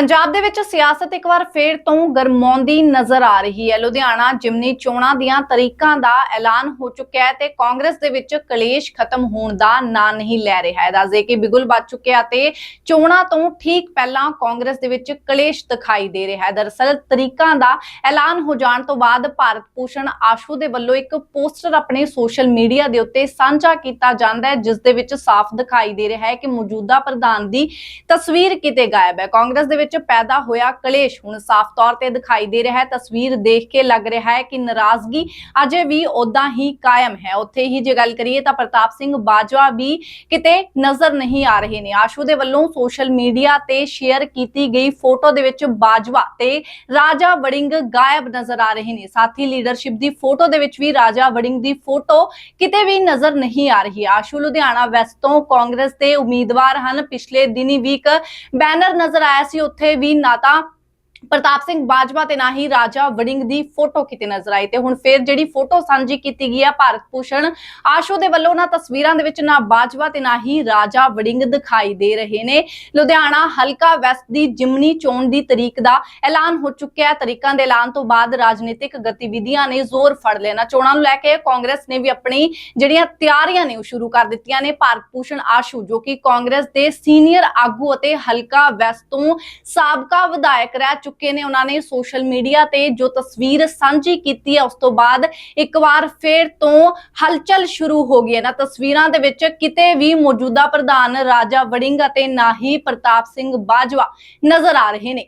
ਪੰਜਾਬ ਦੇ ਵਿੱਚ ਸਿਆਸਤ ਇੱਕ ਵਾਰ ਫੇਰ ਤੋਂ ਗਰਮਾਉਂਦੀ ਨਜ਼ਰ ਆ ਰਹੀ ਹੈ। ਲੁਧਿਆਣਾ, ਜਿਮਨੀ ਚੋਣਾਂ ਦੀਆਂ ਤਰੀਕਾਂ ਦਾ ਐਲਾਨ ਹੋ ਚੁੱਕਿਆ ਹੈ ਤੇ ਕਾਂਗਰਸ ਦੇ ਵਿੱਚ ਕਲੇਸ਼ ਖਤਮ ਹੋਣ ਦਾ ਨਾਂ ਨਹੀਂ ਲੈ ਰਿਹਾ ਹੈ। ਦੱਸਦੇ ਕਿ ਬਿਗੁਲ ਵੱਜ ਚੁੱਕਿਆ ਤੇ ਚੋਣਾਂ ਤੋਂ ਠੀਕ ਪਹਿਲਾਂ ਕਾਂਗਰਸ ਦੇ ਵਿੱਚ ਕਲੇਸ਼ ਦਿਖਾਈ ਦੇ ਰਿਹਾ ਹੈ। ਦਰਅਸਲ ਤਰੀਕਾਂ ਦਾ ਐਲਾਨ ਹੋ ਜਾਣ ਤੋਂ ਬਾਅਦ ਭਾਰਤ ਭੂਸ਼ਣ ਆਸ਼ੂ ਦੇ ਵੱਲੋਂ ਇੱਕ ਪੋਸਟਰ ਆਪਣੇ ਸੋਸ਼ਲ ਮੀਡੀਆ ਦੇ ਉੱਤੇ ਸਾਂਝਾ ਕੀਤਾ ਜਾਂਦਾ ਹੈ, ਜਿਸ ਦੇ ਵਿੱਚ ਸਾਫ਼ ਦਿਖਾਈ ਦੇ ਰਿਹਾ ਹੈ ਕਿ ਮੌਜੂਦਾ ਪ੍ਰਧਾਨ ਦੀ ਤਸਵੀਰ ਕਿਤੇ ਗਾਇਬ ਹੈ। ਕਾਂਗਰਸ ਦੇ ਵਿੱਚ ਪੈਦਾ ਹੋਇਆ ਕਲੇਸ਼। ਹੁਣ ਸਾਫ਼ ਤੌਰ ਤੇ ਦਿਖਾਈ ਦੇ ਰਿਹਾ ਹੈ, ਤਸਵੀਰ ਦੇਖ ਕੇ ਲੱਗ ਰਿਹਾ ਹੈ ਕਿ ਨਾਰਾਜ਼ਗੀ ਅਜੇ ਵੀ ਉਦਾਂ ਹੀ ਕਾਇਮ ਹੈ। ਉੱਥੇ ਹੀ ਜੇ ਗੱਲ ਕਰੀਏ ਤਾਂ ਪ੍ਰਤਾਪ ਸਿੰਘ ਬਾਜਵਾ ਵੀ ਕਿਤੇ ਨਜ਼ਰ ਨਹੀਂ ਆ ਰਹੇ ਨੇ। ਆਸ਼ੂ ਦੇ ਵੱਲੋਂ ਸੋਸ਼ਲ ਮੀਡੀਆ ਤੇ ਸ਼ੇਅਰ ਕੀਤੀ ਗਈ ਫੋਟੋ ਦੇ ਵਿੱਚ ਬਾਜਵਾ ਤੇ ਰਾਜਾ ਵੜਿੰਗ ਗਾਇਬ ਨਜ਼ਰ ਆ ਰਹੇ ਨੇ। ਸਾਥੀ ਲੀਡਰਸ਼ਿਪ ਦੀ ਫੋਟੋ ਦੇ ਵਿੱਚ ਵੀ ਰਾਜਾ ਵੜਿੰਗ ਦੀ ਫੋਟੋ ਕਿਤੇ ਵੀ ਨਜ਼ਰ ਨਹੀਂ ਆ ਰਹੀ। ਆਸ਼ੂ ਲੁਧਿਆਣਾ ਵੈਸਟ ਤੋਂ ਕਾਂਗਰਸ ਦੇ ਉਮੀਦਵਾਰ ਹਨ। ਪਿਛਲੇ ਦਿਨੀ ਵੀ ਇੱਕ ਬੈਨਰ ਨਜ਼ਰ ਆਇਆ ਸੀ। ਉੱਥੇ ਉੱਥੇ ਵੀ ਨਾ ਤਾਂ ਪ੍ਰਤਾਪ ਸਿੰਘ ਬਾਜਵਾ ਤੇ ਨਾ ਹੀ ਰਾਜਾ ਵੜਿੰਗ ਦੀ ਫੋਟੋ ਕਿਤੇ ਨਜ਼ਰ ਆਈ ਤੇ ਹੁਣ ਫੇਰ ਜਿਹੜੀ ਫੋਟੋ ਸਾਂਝੀ ਕੀਤੀ ਗਈ ਹੈ ਭਾਰਤ ਭੂਸ਼ਣ, ਆਸ਼ੂ ਦੇ ਵੱਲੋਂ ਨਾ ਤਸਵੀਰਾਂ ਦੇ ਵਿੱਚ ਨਾ ਬਾਜਵਾ ਤੇ ਨਾ ਹੀ ਰਾਜਾ ਵੜਿੰਗ ਦਿਖਾਈ ਦੇ ਰਹੇ ਨੇ। ਲੁਧਿਆਣਾ ਹਲਕਾ ਵੈਸਟ ਦੀ ਜਿਮਨੀ ਚੋਣ ਦੀ ਤਰੀਕ ਦਾ ਐਲਾਨ ਹੋ ਚੁੱਕਿਆ ਤਰੀਕਾਂ ਦੇ ਐਲਾਨ ਤੋਂ ਬਾਅਦ ਰਾਜਨੀਤਿਕ ਗਤੀਵਿਧੀਆਂ ਨੇ ਜ਼ੋਰ ਫੜ ਲੈਣਾ ਚੋਣਾਂ ਨੂੰ ਲੈ ਕੇ ਕਾਂਗਰਸ ਨੇ ਵੀ ਆਪਣੀ ਜਿਹੜੀਆਂ ਤਿਆਰੀਆਂ ਨੇ ਉਹ ਸ਼ੁਰੂ ਕਰ ਦਿੱਤੀਆਂ ਨੇ। ਭਾਰਤ ਭੂਸ਼ਣ ਆਸ਼ੂ ਜੋ ਕਿ ਕਾਂਗਰਸ ਦੇ ਸੀਨੀਅਰ ਆਗੂ ਅਤੇ ਹਲਕਾ ਵੈਸਟ ਤੋਂ ਸਾਬਕਾ ਵਿਧਾਇਕ ਰਹਿ ਚੁੱਕੇ ਨੇ, ਉਹਨਾਂ ਨੇ ਸੋਸ਼ਲ ਮੀਡੀਆ ਤੇ ਜੋ ਤਸਵੀਰ ਸਾਂਝੀ ਕੀਤੀ ਹੈ, ਉਸ ਤੋਂ ਬਾਅਦ ਇੱਕ ਵਾਰ ਫੇਰ ਤੋਂ ਹਲਚਲ ਸ਼ੁਰੂ ਹੋ ਗਈ ਹੈ। ਨਾ ਤਸਵੀਰਾਂ ਦੇ ਵਿੱਚ ਕਿਤੇ ਵੀ ਮੌਜੂਦਾ ਪ੍ਰਧਾਨ ਰਾਜਾ ਵੜਿੰਗ ਅਤੇ ਨਾ ਹੀ ਪ੍ਰਤਾਪ ਸਿੰਘ ਬਾਜਵਾ ਨਜ਼ਰ ਆ ਰਹੇ ਨੇ।